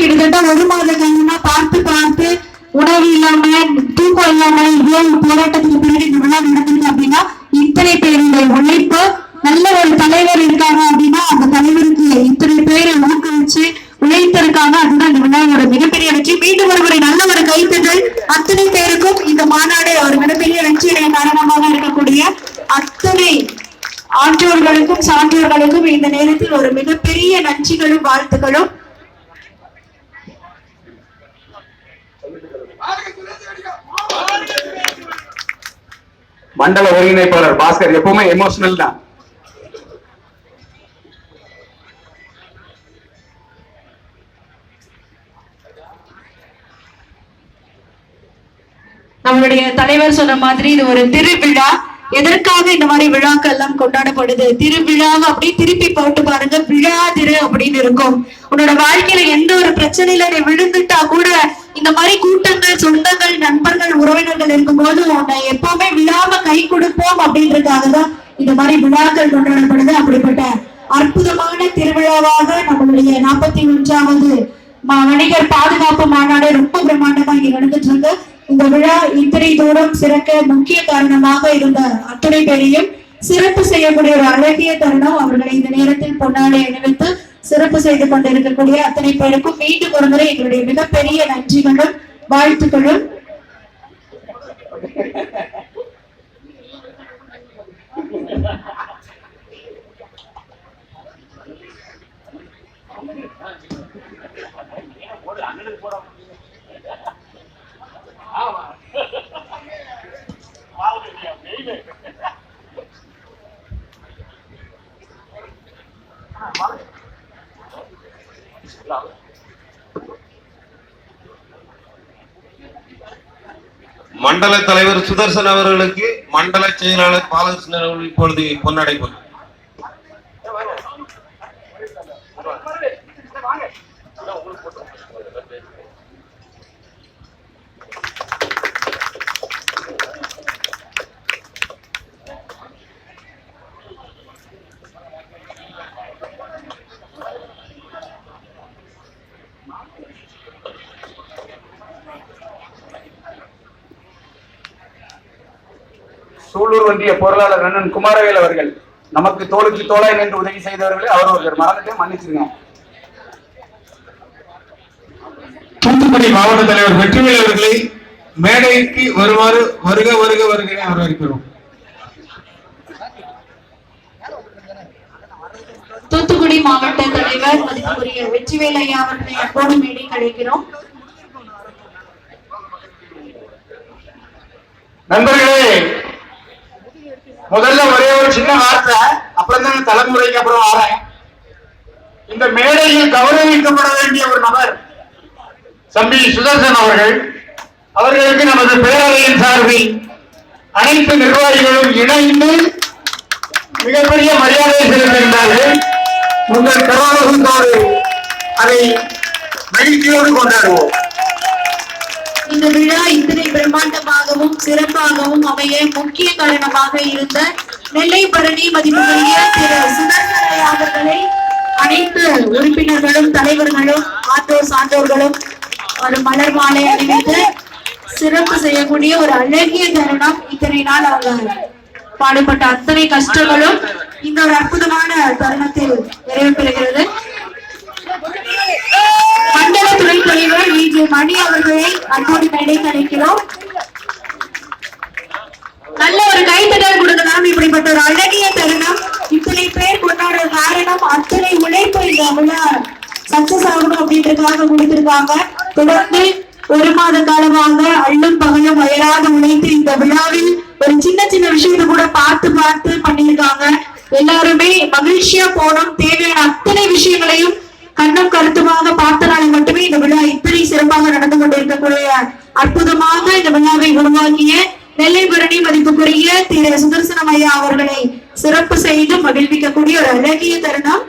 கிட்டத்தட்ட ஒரு மாத காலமா பார்த்து பார்த்து உணவு இல்லாம தூக்கம் இல்லாம இவ்வளவு போராட்டத்துக்கு பின்னாடி இந்த நடந்திருக்கு அப்படின்னா இத்தனை பேருடைய உழைப்பு நல்ல ஒரு தலைவர் இருக்காங்க அப்படின்னா அந்த தலைவருக்கு இத்தனை பேரை ஊக்குவிச்சு உழைத்திருக்காங்க அதுதான் இந்த விழாவோட மிகப்பெரிய வெற்றி. மீண்டும் ஒருவரை நல்ல ஒரு கைத்தட்டல். அத்தனை பேருக்கும் இந்த மாநாடு ஒரு மிகப்பெரிய வெற்றியுடைய காரணமாக இருக்கக்கூடிய அத்தனை ஆற்றோர்களுக்கும் சான்றோர்களுக்கும் இந்த நேரத்தில் ஒரு மிகப்பெரிய நன்றிகளும் வாழ்த்துக்களும். மண்டல ஒருங்கிணைப்பாளர் பாஸ்கர் எப்பவுமே எமோஷனல் தான். நம்மளுடைய தலைவர் சொன்ன மாதிரி இது ஒரு திருவிழா. எதற்காக இந்த மாதிரி விழாக்கள் எல்லாம் கொண்டாடப்படுது? திருவிழாவை அப்படி திருப்பி போட்டு பாருங்க விழா திரு அப்படின்னு இருக்கும். உன்னோட வாழ்க்கையில எந்த ஒரு பிரச்சனையில நீ விழுந்துட்டா கூட இந்த மாதிரி கூட்டங்கள் சொந்தங்கள் நண்பர்கள் உறவினர்கள் இருக்கும்போது உன்னை எப்பவுமே விழாம கை கொடுப்போம் அப்படின்றதுக்காக தான் இந்த மாதிரி விழாக்கள் கொண்டாடப்படுது. அப்படிப்பட்ட அற்புதமான திருவிழாவாக நம்மளுடைய நாற்பத்தி ஒன்றாவது வணிகர் பாதுகாப்பு மாநாடு ரொம்ப பிரம்மாண்டமா இங்க நடந்துட்டு இருக்கு இந்த விழா இத்தனை தூரம் சிறக்க முக்கிய காரணமாக இருந்த அத்துணை பேரையும் சிறப்பு செய்யக்கூடிய ஒரு அழகிய தருணம் அவர்களை இந்த நேரத்தில் பொன்னாடை அணிவித்து சிறப்பு செய்து கொண்டிருக்கக்கூடிய அத்தனை பேருக்கும் மீண்டும் ஒரு முறை எங்களுடைய மிகப்பெரிய நன்றிகளும் வாழ்த்துக்களும். மண்டல தலைவர் சுதர்சன் அவர்களுக்கு மண்டல செயலாளர் பாலகிருஷ்ணன் அவர்கள் இப்பொழுது பொன்னடைப்பு. உங்களுக்கு சூலூர் ஒன்றிய பொருளாளர் அண்ணன் குமாரவேல் அவர்கள் நமக்கு தோளுக்கு தோளாய் நின்று உதவி செய்தவர்களே அவர் ஒருத்தர் மறந்துட்டே மன்னிச்சிருங்க. தூத்துக்குடி மாவட்ட தலைவர் வெற்றிவேல் அவர்களை மேடைக்கு வருமாறு வருக வருக வருக என வரவேற்கிறோம். தூத்துக்குடி மாவட்ட தலைவர் மதிப்புக்குரிய வெற்றிவேல் ஐயா அவர்களை அப்போது மேடை கிடைக்கிறோம் நண்பர்களே முதல்ல ஒரே ஒரு சின்ன வார்த்தை அப்புறம் தான் தலைமுறைக்கு அப்புறம் வரேன். இந்த மேடையில் கௌரவிக்கப்பட வேண்டிய ஒரு நபர் தம்பி சுதர்சன் அவர்கள். அவர்களுக்கு நமது பேரவையின் சார்பில் அனைத்து நிர்வாகிகளும் இணைந்து மிகப்பெரிய மரியாதை செலுத்திருந்தார்கள் உங்கள் கரோகத்தோடு அதை மகிழ்ச்சியோடு கொண்டாடுவோம். இந்த விழா இத்தனை பிரம்மாண்டமாக சிறப்பாகவும் அமைய முக்கிய காரணமாக இருந்த நெல்லை பரணி மதிப்புக்குரிய திரு சுதர்சன அவர்களை அனைத்து உறுப்பினர்களும் தலைவர்களும் ஆற்றோர் சான்றோர்களும் ஒரு மலர் மாலை அணிவித்து சிறப்பு செய்யக்கூடிய ஒரு அழகிய தருணம் இத்தனை நாள் அவங்க பாடுபட்ட அத்தனை கஷ்டங்களும் இந்த ஒரு அற்புதமான தருணத்தில் நிறைவு பெறுகிறது. மண்டல துறை தலைவர் வி ஜே. மணி அவர்களை அன்போடு மேடை கிடைக்கிறோம் நல்ல ஒரு கைத்தட்டல் கொடுக்கலாம் இப்படிப்பட்ட ஒரு அழகிய தருணம். இத்தனை பேர் கொண்டாடுற காரணம் அத்தனை உழைப்பு இந்த விழா சக்சஸ் ஆகணும் அப்படின்றதுக்காக கொடுத்திருக்காங்க. தொடர்ந்து ஒரு மாத காலமாக அள்ளும் பகலும் வயலாக உழைத்து இந்த விழாவில் ஒரு சின்ன சின்ன விஷயத்தை கூட பார்த்து பார்த்து பண்ணியிருக்காங்க. எல்லாருமே மகிழ்ச்சியா போனோம். தேவையான அத்தனை விஷயங்களையும் கண்ணும் கருத்துமாக பார்த்தனால மட்டுமே இந்த விழா இத்தனை சிறப்பாக நடந்து கொண்டிருக்கக்கூடிய அற்புதமாக இந்த விழாவை உருவாக்கிய நெல்லை பரணி மதிப்புக்குரிய திரு சுதர்சனம் ஐயா அவர்களை சிறப்பு செய்து மகிழ்விக்கக்கூடிய ஒரு அழகிய தருணம்.